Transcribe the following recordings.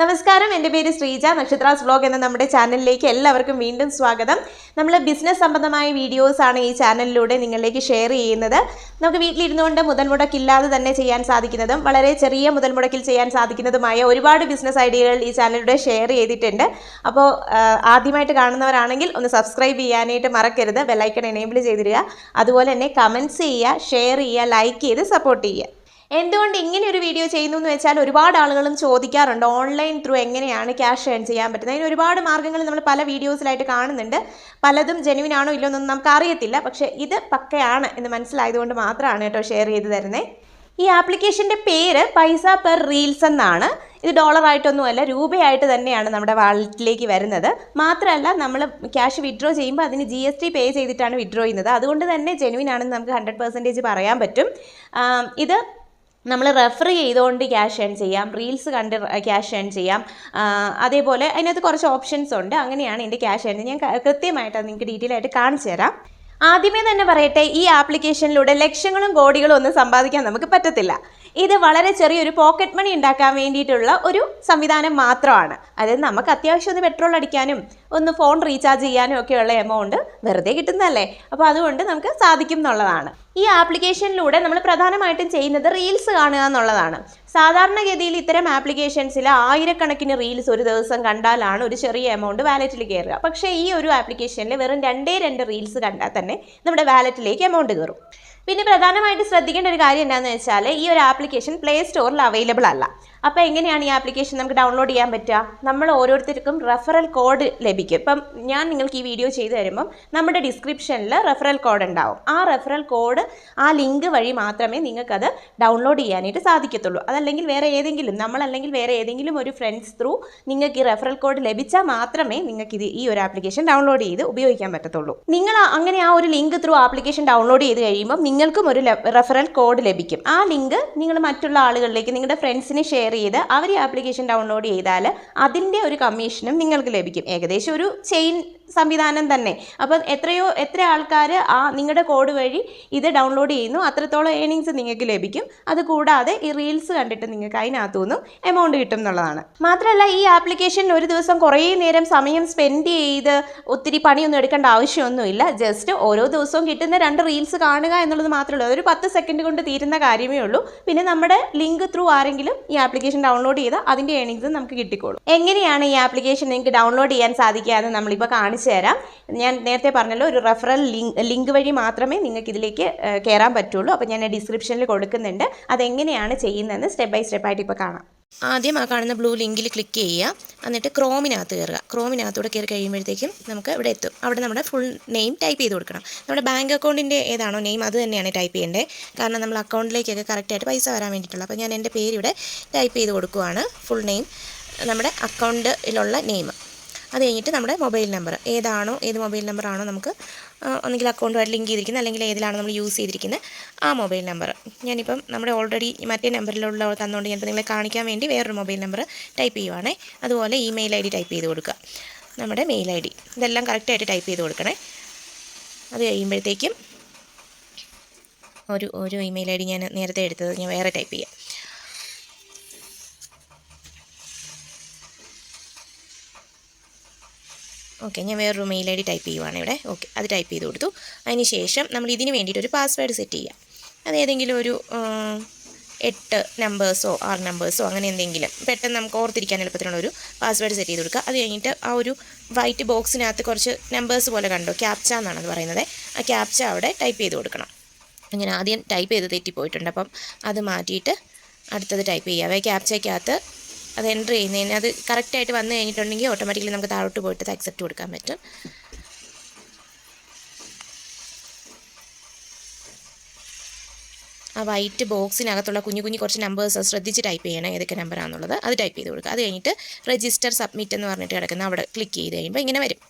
നമസ്കാരം. എന്റെ പേര് ശ്രീജ നക്ഷത്രാസ് വ്ലോഗ് എന്ന നമ്മുടെ ചാനലിലേക്ക് എല്ലാവർക്കും വീണ്ടും സ്വാഗതം. നമ്മൾ ബിസിനസ് സംബന്ധമായ വീഡിയോസാണ് ഈ ചാനലിലൂടെ നിങ്ങളിലേക്ക് ഷെയർ ചെയ്യുന്നത്. നമുക്ക് വീട്ടിലിരുന്നുകൊണ്ട് മുതൽ മുടക്കില്ലാതെ തന്നെ ചെയ്യാൻ സാധിക്കുന്നതും വളരെ ചെറിയ മുതൽ മുടക്കിൽ ചെയ്യാൻ സാധിക്കുന്നതുമായ ഒരുപാട് ബിസിനസ് ഐഡിയകൾ ഈ ചാനലിലൂടെ ഷെയർ ചെയ്തിട്ടുണ്ട്. അപ്പോൾ ആദ്യമായിട്ട് കാണുന്നവരാണെങ്കിൽ ഒന്ന് സബ്സ്ക്രൈബ് ചെയ്യാനായിട്ട് മറക്കരുത്. ബെല്ലൈക്കൺ എനേബിൾ ചെയ്തിടുക. അതുപോലെ തന്നെ കമന്റ്സ് ചെയ്യുക ഷെയർ ചെയ്യുക ലൈക്ക് ചെയ്ത് സപ്പോർട്ട് ചെയ്യുക. എന്തുകൊണ്ട് ഇങ്ങനെ ഒരു വീഡിയോ ചെയ്യുന്നു എന്ന് വെച്ചാൽ ഒരുപാട് ആളുകളും ചോദിക്കാറുണ്ട് ഓൺലൈൻ ത്രൂ എങ്ങനെയാണ് ക്യാഷ് ഏൺ ചെയ്യാൻ പറ്റുന്നത്. അതിന് ഒരുപാട് മാർഗങ്ങൾ നമ്മൾ പല വീഡിയോസിലായിട്ട് കാണുന്നുണ്ട്. പലതും ജെനുവിൻ ആണോ ഇല്ലോ എന്നൊന്നും നമുക്ക് അറിയത്തില്ല. പക്ഷേ ഇത് പക്കയാണ് എന്ന് മനസ്സിലായതുകൊണ്ട് മാത്രമാണ് കേട്ടോ ഷെയർ ചെയ്ത് തരുന്നത് ഈ ആപ്ലിക്കേഷന്റെ പേര് പൈസ പെർ റീൽസ് എന്നാണ്. ഇത് ഡോളറായിട്ടൊന്നുമല്ല രൂപയായിട്ട് തന്നെയാണ് നമ്മുടെ വാലറ്റിലേക്ക് വരുന്നത്. മാത്രമല്ല നമ്മൾ ക്യാഷ് വിഡ്രോ ചെയ്യുമ്പോൾ അതിന് ജി എസ് ടി പേ ചെയ്തിട്ടാണ് വിഡ്രോ ചെയ്യുന്നത്. അതുകൊണ്ട് തന്നെ ജെനുവിൻ ആണെന്ന് നമുക്ക് ഹൺഡ്രഡ് പെർസെന്റേജ് പറയാൻ പറ്റും. ഇത് നമ്മൾ റെഫർ ചെയ്തുകൊണ്ട് ക്യാഷ് ഏൺ ചെയ്യാം. റീൽസ് കണ്ട് ക്യാഷ് ഏൺ ചെയ്യാം. അതേപോലെ അതിനകത്ത് കുറച്ച് ഓപ്ഷൻസ് ഉണ്ട്. അങ്ങനെയാണ് എന്റെ ക്യാഷ് ഏൺ ഞാൻ കൃത്യമായിട്ട് നിങ്ങൾക്ക് ഡീറ്റെയിൽ ആയിട്ട് കാണിച്ചു തരാം. ആദ്യമേ തന്നെ പറയട്ടെ ഈ ആപ്ലിക്കേഷനിലൂടെ ലക്ഷങ്ങളും കോടികളും ഒന്നും സമ്പാദിക്കാൻ നമുക്ക് പറ്റത്തില്ല. ഇത് വളരെ ചെറിയൊരു പോക്കറ്റ് മണി ഉണ്ടാക്കാൻ വേണ്ടിയിട്ടുള്ള ഒരു സംവിധാനം മാത്രമാണ്. അതായത് നമുക്ക് അത്യാവശ്യം ഒന്ന് പെട്രോൾ അടിക്കാനും ഒന്ന് ഫോൺ റീചാർജ് ചെയ്യാനും ഒക്കെയുള്ള എമൗണ്ട് വെറുതെ കിട്ടുന്നതല്ലേ? അപ്പോൾ അതുകൊണ്ട് നമുക്ക് സാധിക്കും എന്നുള്ളതാണ്. ഈ ആപ്ലിക്കേഷനിലൂടെ നമ്മൾ പ്രധാനമായിട്ടും ചെയ്യുന്നത് റീൽസ് കാണുക എന്നുള്ളതാണ്. സാധാരണഗതിയിൽ ഇത്തരം ആപ്ലിക്കേഷൻസിൽ ആയിരക്കണക്കിന് റീൽസ് ഒരു ദിവസം കണ്ടാലാണ് ഒരു ചെറിയ എമൗണ്ട് വാലറ്റിൽ കയറുക പക്ഷേ ഈ ഒരു ആപ്ലിക്കേഷനിൽ വെറും രണ്ടേ രണ്ട് റീൽസ് കണ്ടാൽ തന്നെ നമ്മുടെ വാലറ്റിലേക്ക് എമൗണ്ട് കയറും പിന്നെ പ്രധാനമായിട്ട് ശ്രദ്ധിക്കേണ്ട ഒരു കാര്യം എന്താണെന്ന് വെച്ചാൽ ഈ ഒരു ആപ്ലിക്കേഷൻ പ്ലേ സ്റ്റോറിൽ അവൈലബിൾ അല്ല. അപ്പോൾ എങ്ങനെയാണ് ഈ ആപ്ലിക്കേഷൻ നമുക്ക് ഡൗൺലോഡ് ചെയ്യാൻ പറ്റുക? നമ്മൾ ഓരോരുത്തർക്കും റെഫറൽ കോഡ് ലഭിക്കും. ഇപ്പം ഞാൻ നിങ്ങൾക്ക് ഈ വീഡിയോ ചെയ്തു തരുമ്പം നമ്മുടെ ഡിസ്ക്രിപ്ഷനിൽ റെഫറൽ കോഡ് ഉണ്ടാവും. ആ റെഫറൽ കോഡ് ആ ലിങ്ക് വഴി മാത്രമേ നിങ്ങൾക്കത് ഡൗൺലോഡ് ചെയ്യാനായിട്ട് സാധിക്കത്തുള്ളൂ. അതല്ലെങ്കിൽ വേറെ ഏതെങ്കിലും നമ്മളല്ലെങ്കിൽ വേറെ ഏതെങ്കിലും ഒരു ഫ്രണ്ട്സ് ത്രൂ നിങ്ങൾക്ക് ഈ റെഫറൽ കോഡ് ലഭിച്ചാൽ മാത്രമേ നിങ്ങൾക്ക് ഇത് ഈ ഒരു ആപ്ലിക്കേഷൻ ഡൗൺലോഡ് ചെയ്ത് ഉപയോഗിക്കാൻ പറ്റത്തുള്ളൂ. നിങ്ങൾ അങ്ങനെ ആ ഒരു ലിങ്ക് ത്രൂ ആപ്ലിക്കേഷൻ ഡൗൺലോഡ് ചെയ്ത് കഴിയുമ്പോൾ നിങ്ങൾക്കും ഒരു റെഫറൽ കോഡ് ലഭിക്കും. ആ ലിങ്ക് നിങ്ങൾ മറ്റുള്ള ആളുകളിലേക്ക് നിങ്ങളുടെ ഫ്രണ്ട്സിനെ ഷെയർ ചെയ്ത് അവർ ഈ ആപ്ലിക്കേഷൻ ഡൗൺലോഡ് ചെയ്താൽ അതിന്റെ ഒരു കമ്മീഷനും നിങ്ങൾക്ക് ലഭിക്കും. ഏകദേശം ഒരു ചെയിൻ സംവിധാനം തന്നെ. അപ്പം എത്രയോ എത്ര ആൾക്കാർ ആ നിങ്ങളുടെ കോഡ് വഴി ഇത് ഡൗൺലോഡ് ചെയ്യുന്നു. അത്രത്തോളം ഏണിങ്സ് നിങ്ങൾക്ക് ലഭിക്കും. അത് കൂടാതെ ഈ റീൽസ് കണ്ടിട്ട് നിങ്ങൾക്ക് അതിനകത്തു നിന്നും എമൗണ്ട് കിട്ടും എന്നുള്ളതാണ്. മാത്രമല്ല ഈ ആപ്ലിക്കേഷൻ ഒരു ദിവസം കുറേ നേരം സമയം സ്പെൻഡ് ചെയ്ത് ഒത്തിരി പണിയൊന്നും എടുക്കേണ്ട ആവശ്യമൊന്നുമില്ല. ജസ്റ്റ് ഓരോ ദിവസവും കിട്ടുന്ന രണ്ട് റീൽസ് കാണുക എന്നുള്ളത് മാത്രമേ ഉള്ളൂ. അതൊരു പത്ത് സെക്കൻഡ് കൊണ്ട് തീരുന്ന കാര്യമേ ഉള്ളൂ. പിന്നെ നമ്മുടെ ലിങ്ക് ത്രൂ ആരെങ്കിലും ഈ ആപ്ലിക്കേഷൻ ഡൗൺലോഡ് ചെയ്താൽ അതിന്റെ ഏണിങ്സ് നമുക്ക് കിട്ടിക്കോളും. എങ്ങനെയാണ് ഈ ആപ്ലിക്കേഷൻ നിങ്ങൾക്ക് ഡൗൺലോഡ് ചെയ്യാൻ സാധിക്കുക എന്ന് നമ്മളിപ്പോൾ കാണിച്ചു തരാം. ഞാൻ നേരത്തെ പറഞ്ഞല്ലോ ഒരു റെഫറൽ ലിങ്ക് ലിങ്ക് വഴി മാത്രമേ നിങ്ങൾക്ക് ഇതിലേക്ക് കയറാൻ പറ്റുള്ളൂ. അപ്പോൾ ഞാൻ ഡിസ്ക്രിപ്ഷനിൽ കൊടുക്കുന്നുണ്ട്. അതെങ്ങനെയാണ് ചെയ്യുന്നതെന്ന് സ്റ്റെപ്പ് ബൈ സ്റ്റെപ്പ് ആയിട്ട് ഇപ്പോൾ കാണാം. ആദ്യം ആ കാണുന്ന ബ്ലൂ ലിങ്കിൽ ക്ലിക്ക് ചെയ്യുക. എന്നിട്ട് ക്രോമിനകത്ത് കയറുക ക്രോമിനകത്തൂടെ കയറി കഴിയുമ്പോഴത്തേക്കും നമുക്ക് ഇവിടെ എത്തും. അവിടെ നമ്മുടെ ഫുൾ നെയിം ടൈപ്പ് ചെയ്ത് കൊടുക്കണം. നമ്മുടെ ബാങ്ക് അക്കൗണ്ടിന്റെ ഏതാണോ നെയിം അത് തന്നെയാണ് ടൈപ്പ് ചെയ്യേണ്ടത് കാരണം നമ്മൾ അക്കൗണ്ടിലേക്കൊക്കെ കറക്റ്റായിട്ട് പൈസ വരാൻ വേണ്ടിയിട്ടുള്ള. അപ്പോൾ ഞാൻ എന്റെ പേരിവിടെ ടൈപ്പ് ചെയ്ത് കൊടുക്കുവാണ്. ഫുൾ നെയിം നമ്മുടെ അക്കൗണ്ടിലുള്ള നെയിം അത് കഴിഞ്ഞിട്ട് നമ്മുടെ മൊബൈൽ നമ്പർ. ഏതാണോ ഏത് മൊബൈൽ നമ്പറാണോ നമുക്ക് ഒന്നുകിൽ അക്കൗണ്ടുമായിട്ട് ലിങ്ക് ചെയ്തിരിക്കുന്നത് അല്ലെങ്കിൽ ഏതിലാണോ നമ്മൾ യൂസ് ചെയ്തിരിക്കുന്നത് ആ മൊബൈൽ നമ്പർ. ഞാനിപ്പം നമ്മുടെ ഓൾറെഡി മറ്റേ നമ്പറിലുള്ള തന്നുകൊണ്ട് ഞാനിപ്പോൾ നിങ്ങളെ കാണിക്കാൻ വേണ്ടി വേറൊരു മൊബൈൽ നമ്പർ ടൈപ്പ് ചെയ്യുവാണേ. അതുപോലെ ഇമെയിൽ ഐ ഡി ടൈപ്പ് ചെയ്ത് കൊടുക്കുക. നമ്മുടെ മെയിൽ ഐ ഡി. ഇതെല്ലാം കറക്റ്റായിട്ട് ടൈപ്പ് ചെയ്ത് കൊടുക്കണേ. അത് കഴിയുമ്പോഴത്തേക്കും ഒരു ഒരു ഇമെയിൽ ഐ ഡി ഞാൻ നേരത്തെ എടുത്തത് ഞാൻ വേറെ ടൈപ്പ് ചെയ്യാം. ഓക്കെ ഞാൻ വേറൊരു മെയിൽ ഐ ഡി ടൈപ്പ് ചെയ്യുവാണ് ഇവിടെ. ഓക്കെ അത് ടൈപ്പ് ചെയ്ത് കൊടുത്തു. അതിന് ശേഷം നമ്മൾ ഇതിന് വേണ്ടിയിട്ട് ഒരു പാസ്വേഡ് സെറ്റ് ചെയ്യാം. അത് ഏതെങ്കിലും ഒരു എട്ട് നമ്പേഴ്സോ ആറ് നമ്പേഴ്സോ അങ്ങനെ എന്തെങ്കിലും പെട്ടെന്ന് നമുക്ക് ഓർത്തിരിക്കാൻ എളുപ്പത്തിനുള്ള ഒരു പാസ്വേഡ് സെറ്റ് ചെയ്ത് കൊടുക്കുക. അത് കഴിഞ്ഞിട്ട് ആ ഒരു വൈറ്റ് ബോക്സിനകത്ത് കുറച്ച് നമ്പേഴ്സ് പോലെ കണ്ടോ? ക്യാപ്ച എന്നാണ് അത് പറയുന്നത്. ആ ക്യാപ്ച അവിടെ ടൈപ്പ് ചെയ്ത് കൊടുക്കണം. ഞാൻ ആദ്യം ടൈപ്പ് ചെയ്ത് തെറ്റിപ്പോയിട്ടുണ്ട്. അപ്പം അത് മാറ്റിയിട്ട് അടുത്തത് ടൈപ്പ് ചെയ്യാവേ ക്യാപ്ചയ്ക്കകത്ത് അത് എന്റർ ചെയ്യുന്നതിന് അത് കറക്റ്റായിട്ട് വന്നു കഴിഞ്ഞിട്ടുണ്ടെങ്കിൽ ഓട്ടോമാറ്റിക്കലി നമുക്ക് താഴോട്ട് പോയിട്ട് അക്സെപ്റ്റ് കൊടുക്കാൻ പറ്റും. ആ വൈറ്റ് ബോക്സിനകത്തുള്ള കുഞ്ഞു കുഞ്ഞു കുറച്ച് നമ്പേഴ്സ് ശ്രദ്ധിച്ച് ടൈപ്പ് ചെയ്യണം ഏതൊക്കെ നമ്പറാണെന്നുള്ളത് അത് ടൈപ്പ് ചെയ്ത് കൊടുക്കുക. അത് കഴിഞ്ഞിട്ട് രജിസ്റ്റർ സബ്മിറ്റ് എന്ന് പറഞ്ഞിട്ട് കിടക്കുന്ന അവിടെ ക്ലിക്ക് ചെയ്ത് കഴിയുമ്പോൾ ഇങ്ങനെ വരും.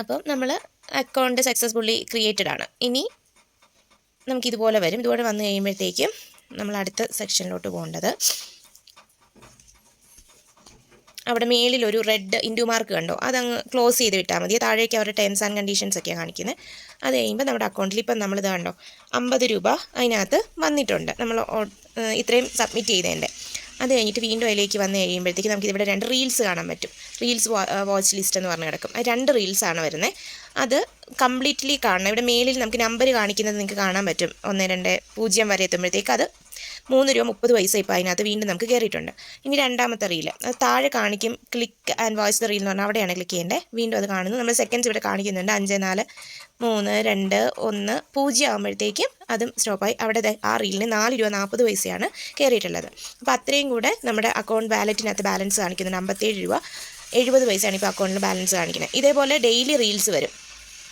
അപ്പം നമ്മൾ അക്കൗണ്ട് സക്സസ്ഫുള്ളി ക്രിയേറ്റഡ് ആണ്. ഇനി നമുക്കിതുപോലെ വരും. ഇതുപോലെ വന്നു കഴിയുമ്പോഴത്തേക്കും നമ്മൾ അടുത്ത സെക്ഷനിലോട്ട് പോകേണ്ടത്. അവിടെ മേളിൽ ഒരു റെഡ് ഇൻഡു മാർക്ക് കണ്ടോ? അതങ്ങ് ക്ലോസ് ചെയ്ത് വിട്ടാൽ മതി. താഴേക്ക് അവരുടെ ടേംസ് ആൻഡ് കണ്ടീഷൻസ് ഒക്കെയാണ് കാണിക്കുന്നത് അത് കഴിയുമ്പോൾ നമ്മുടെ അക്കൗണ്ടിൽ ഇപ്പം നമ്മളിത് കണ്ടോ? അമ്പത് രൂപ അതിനകത്ത് വന്നിട്ടുണ്ട്. നമ്മൾ ഇത്രയും സബ്മിറ്റ് ചെയ്തതിന്റെ അത് കഴിഞ്ഞിട്ട് വീണ്ടും അതിലേക്ക് വന്നു കഴിയുമ്പോഴത്തേക്ക് നമുക്ക് ഇവിടെ രണ്ട് റീൽസ് കാണാൻ പറ്റും. റീൽസ് വാച്ച് ലിസ്റ്റ് എന്ന് പറഞ്ഞ് കിടക്കും. രണ്ട് റീൽസാണ് വരുന്നത് അത് കംപ്ലീറ്റ്ലി കാണണം. ഇവിടെ മേലിൽ നമുക്ക് നമ്പർ കാണിക്കുന്നത് നിങ്ങൾക്ക് കാണാൻ പറ്റും. ഒന്ന് രണ്ട് പൂജ്യം വരെ എത്തുമ്പോഴത്തേക്ക് അത് മൂന്ന് രൂപ മുപ്പത് പൈസ ഇപ്പോൾ അതിനകത്ത് വീണ്ടും നമുക്ക് കയറിയിട്ടുണ്ട്. ഇനി രണ്ടാമത്തെ അത് താഴെ കാണിക്കും ക്ലിക്ക് ആൻഡ് വോയിസ് റീൽ എന്ന് പറഞ്ഞാൽ അവിടെയാണ് ക്ലിക്ക് ചെയ്യേണ്ടത് വീണ്ടും അത് കാണുന്നു. നമ്മൾ സെക്കൻഡ്സ് ഇവിടെ കാണിക്കുന്നുണ്ട്. അഞ്ച് നാല് മൂന്ന് രണ്ട് ഒന്ന് പൂജ്യം ആകുമ്പോഴത്തേക്കും അതും സ്റ്റോപ്പായി അവിടെ ആ റീലിന് നാല് രൂപ നാൽപ്പത് പൈസയാണ് കയറിയിട്ടുള്ളത്. അപ്പോൾ അത്രയും കൂടെ നമ്മുടെ അക്കൗണ്ട് വാലറ്റിനകത്ത് ബാലൻസ് കാണിക്കുന്നുണ്ട് അമ്പത്തേഴ് രൂപ എഴുപത് പൈസയാണ് ഇപ്പോൾ അക്കൗണ്ടിൽ ബാലൻസ് കാണിക്കുന്നത്. ഇതേപോലെ ഡെയിലി റീൽസ് വരും.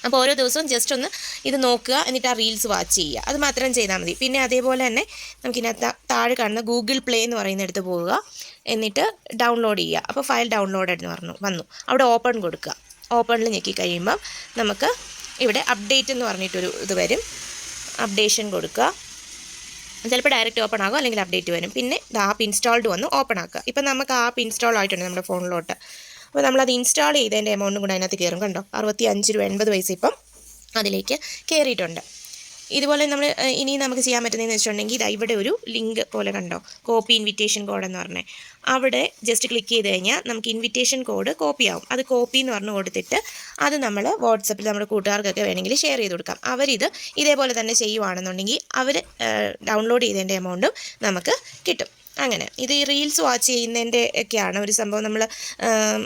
അപ്പോൾ ഓരോ ദിവസവും ജസ്റ്റ് ഒന്ന് ഇത് നോക്കുക എന്നിട്ട് ആ റീൽസ് വാച്ച് ചെയ്യുക. അത് മാത്രം ചെയ്താൽ മതി. പിന്നെ അതേപോലെ തന്നെ നമുക്കിതിനകത്ത് താഴെ കാണുന്ന ഗൂഗിൾ പ്ലേ എന്ന് പറയുന്നിടത്ത് പോവുക. എന്നിട്ട് ഡൗൺലോഡ് ചെയ്യുക. അപ്പോൾ ഫയൽ ഡൗൺലോഡ് എന്ന് പറഞ്ഞു വന്നു. അവിടെ ഓപ്പൺ കൊടുക്കുക. ഓപ്പണിൽ ഞെക്കി കഴിയുമ്പം നമുക്ക് ഇവിടെ അപ്ഡേറ്റ് എന്ന് പറഞ്ഞിട്ടൊരു ഇത് വരും. അപ്ഡേഷൻ കൊടുക്കുക. ചിലപ്പോൾ ഡയറക്റ്റ് ഓപ്പൺ ആകും അല്ലെങ്കിൽ അപ്ഡേറ്റ് വരും. പിന്നെ ആപ്പ് ഇൻസ്റ്റാൾഡ് വന്ന് ഓപ്പൺ ആക്കുക. ഇപ്പം നമുക്ക് ആപ്പ് ഇൻസ്റ്റാൾ ആയിട്ടുണ്ട് നമ്മുടെ ഫോണിലോട്ട് അപ്പോൾ നമ്മളത് ഇൻസ്റ്റാൾ ചെയ്തതിന്റെ എമൗണ്ടും കൂടെ അതിനകത്ത് കയറും കണ്ടോ? അറുപത്തി അഞ്ച് രൂപ എൺപത് പൈസ ഇപ്പം അതിലേക്ക് കയറിയിട്ടുണ്ട് ഇതുപോലെ നമ്മൾ ഇനി നമുക്ക് ചെയ്യാൻ പറ്റുന്നതെന്ന് വെച്ചിട്ടുണ്ടെങ്കിൽ ഇതാ ഇവിടെ ഒരു ലിങ്ക് പോലെ കണ്ടോ? കോപ്പി ഇൻവിറ്റേഷൻ കോഡ് എന്ന് അവിടെ ജസ്റ്റ് ക്ലിക്ക് ചെയ്ത് കഴിഞ്ഞാൽ നമുക്ക് ഇൻവിറ്റേഷൻ കോഡ് കോപ്പി ആവും. അത് കോപ്പി എന്ന് പറഞ്ഞ് കൊടുത്തിട്ട് അത് നമ്മൾ വാട്സപ്പിൽ നമ്മുടെ കൂട്ടുകാർക്കൊക്കെ വേണമെങ്കിൽ ഷെയർ ചെയ്ത് കൊടുക്കാം. അവരിത് ഇതേപോലെ തന്നെ ചെയ്യുവാണെന്നുണ്ടെങ്കിൽ അവർ ഡൗൺലോഡ് ചെയ്തതിന്റെ എമൗണ്ടും നമുക്ക് കിട്ടും. അങ്ങനെ. ഇത് ഈ റീൽസ് വാച്ച് ചെയ്യുന്നതിന്റെ ഒക്കെയാണ് ഒരു സംഭവം. നമ്മൾ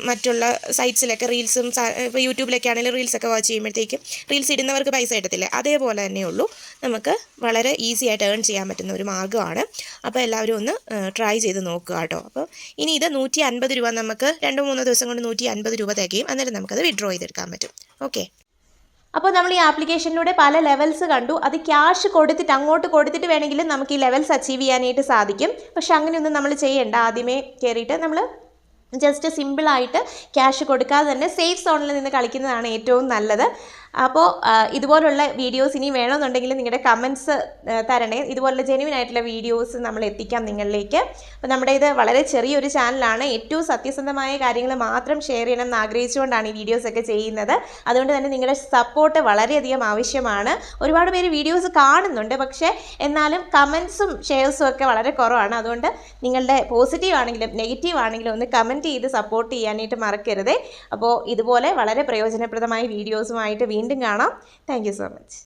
മറ്റുള്ള സൈറ്റ്സിലൊക്കെ റീൽസും ഇപ്പോൾ യൂട്യൂബിലൊക്കെ ആണെങ്കിലും റീൽസൊക്കെ വാച്ച് ചെയ്യുമ്പോഴത്തേക്കും റീൽസ് ഇടുന്നവർക്ക് പൈസ കിട്ടത്തില്ലേ. അതേപോലെ തന്നെയുള്ളൂ നമുക്ക് വളരെ ഈസി ആയിട്ട് ഏൺ ചെയ്യാൻ പറ്റുന്ന ഒരു മാർഗമാണ്. അപ്പോൾ എല്ലാവരും ഒന്ന് ട്രൈ ചെയ്ത് നോക്കുക കേട്ടോ. അപ്പോൾ ഇനി ഇത് നൂറ്റി അൻപത് രൂപ നമുക്ക് രണ്ടോ മൂന്നോ ദിവസം കൊണ്ട് നൂറ്റി അൻപത് രൂപ തികയും. അന്നേരം നമുക്കത് വിഡ്രോ ചെയ്തെടുക്കാൻ പറ്റും. ഓക്കെ അപ്പോൾ നമ്മൾ ഈ ആപ്ലിക്കേഷനിലൂടെ പല ലെവൽസ് കണ്ടു. അത് ക്യാഷ് കൊടുത്തിട്ട് അങ്ങോട്ട് കൊടുത്തിട്ട് വേണമെങ്കിലും നമുക്ക് ഈ ലെവൽസ് അച്ചീവ് ചെയ്യാനായിട്ട് സാധിക്കും. പക്ഷെ അങ്ങനെയൊന്നും നമ്മൾ ചെയ്യേണ്ട. ആദ്യമേ കയറിയിട്ട് നമ്മൾ ജസ്റ്റ് സിമ്പിളായിട്ട് ക്യാഷ് കൊടുക്കാതെ തന്നെ സേഫ് സോണിൽ നിന്ന് കളിക്കുന്നതാണ് ഏറ്റവും നല്ലത്. അപ്പോൾ ഇതുപോലുള്ള വീഡിയോസ് ഇനി വേണമെന്നുണ്ടെങ്കിൽ നിങ്ങളുടെ കമൻസ് തരണേ. ഇതുപോലുള്ള ജെനുവിൻ ആയിട്ടുള്ള വീഡിയോസ് നമ്മൾ എത്തിക്കാം നിങ്ങളിലേക്ക്. അപ്പോൾ നമ്മുടെ ഇത് വളരെ ചെറിയൊരു ചാനലാണ് ഏറ്റവും സത്യസന്ധമായ കാര്യങ്ങൾ മാത്രം ഷെയർ ചെയ്യണം എന്ന് ആഗ്രഹിച്ചുകൊണ്ടാണ് ഈ വീഡിയോസൊക്കെ ചെയ്യുന്നത്. അതുകൊണ്ട് തന്നെ നിങ്ങളുടെ സപ്പോർട്ട് വളരെയധികം ആവശ്യമാണ്. ഒരുപാട് പേര് വീഡിയോസ് കാണുന്നുണ്ട് പക്ഷേ എന്നാലും കമൻസും ഷെയർസും ഒക്കെ വളരെ കുറവാണ്. അതുകൊണ്ട് നിങ്ങളുടെ പോസിറ്റീവ് ആണെങ്കിലും നെഗറ്റീവ് ആണെങ്കിലും ഒന്ന് കമന്റ് ചെയ്ത് സപ്പോർട്ട് ചെയ്യാനായിട്ട് മറക്കരുതേ. അപ്പോൾ ഇതുപോലെ വളരെ പ്രയോജനപ്രദമായ വീഡിയോസുമായിട്ട് വീണ്ടും കാണാം. Thank so much